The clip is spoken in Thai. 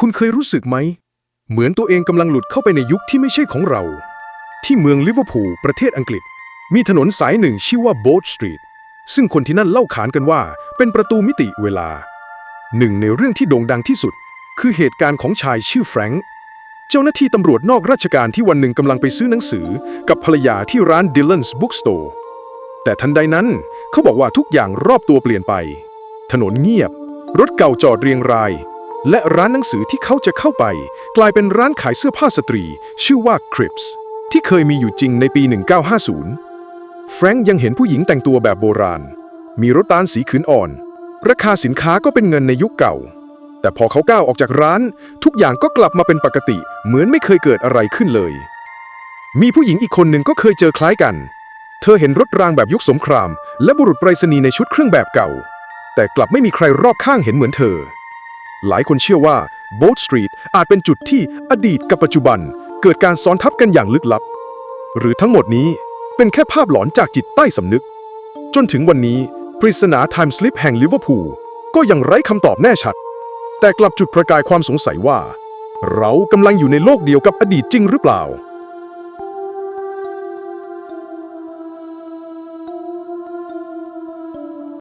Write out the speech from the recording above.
คุณเคยรู้สึกไหม เหมือนตัวเองกำลังหลุดเข้าไปในยุคที่ไม่ใช่ของเรา ที่เมืองลิเวอร์พูลประเทศอังกฤษ มีถนนสายหนึ่งชื่อว่าโบ๊ทสตรีทซึ่งคนที่นั่นเล่าขานกันว่า เป็นประตูมิติเวลา หนึ่งในเรื่องที่โด่งดังที่สุด คือเหตุการณ์ของชายชื่อแฟรงค์เจ้าหน้าที่ตำรวจนอกราชการที่วันหนึ่งกำลังไปซื้อหนังสือ กับภรรยาที่ร้าน Dylan's Bookstore แต่ทันใดนั้นเขาบอกว่าทุกอย่างรอบตัวเปลี่ยนไป ถนนเงียบ รถเก่าจอดเรียงราย และร้านหนังสือที่เขาจะเข้าไป กลายเป็นร้านขายเสื้อผ้าสตรี ชื่อว่า Crips ที่เคยมีอยู่จริงในปี 1950 แฟรงค์ยังเห็นผู้หญิงแต่งตัวแบบโบราณ มีรถตานสีขืนอ่อน ราคาสินค้าก็เป็นเงินในยุคเก่า แต่พอเขาก้าวออกจากร้าน ทุกอย่างก็กลับมาเป็นปกติ เหมือนไม่เคยเกิดอะไรขึ้นเลย มีผู้หญิงอีกคนหนึ่งก็เคยเจอคล้ายกัน เธอเห็นรถรางแบบยุคสงคราม และบุรุษไปรษณีย์ในชุดเครื่องแบบเก่า แต่กลับไม่มีใครรอบข้างเห็นเหมือนเธอ หลายคนเชื่อว่าโบ๊ทสตรีทอาจเป็นจุดที่อดีตกับปัจจุบัน เกิดการซ้อนทับกันอย่างลึกลับ หรือทั้งหมดนี้เป็นแค่ภาพหลอนจากจิตใต้สำนึก จนถึงวันนี้ ปริศนาไทม์สลิปแห่งลิเวอร์พูลก็ยังไร้คำตอบแน่ชัด แต่กลับจุดประกายความสงสัยว่า เรากำลังอยู่ในโลกเดียวกับอดีตจริงหรือเปล่า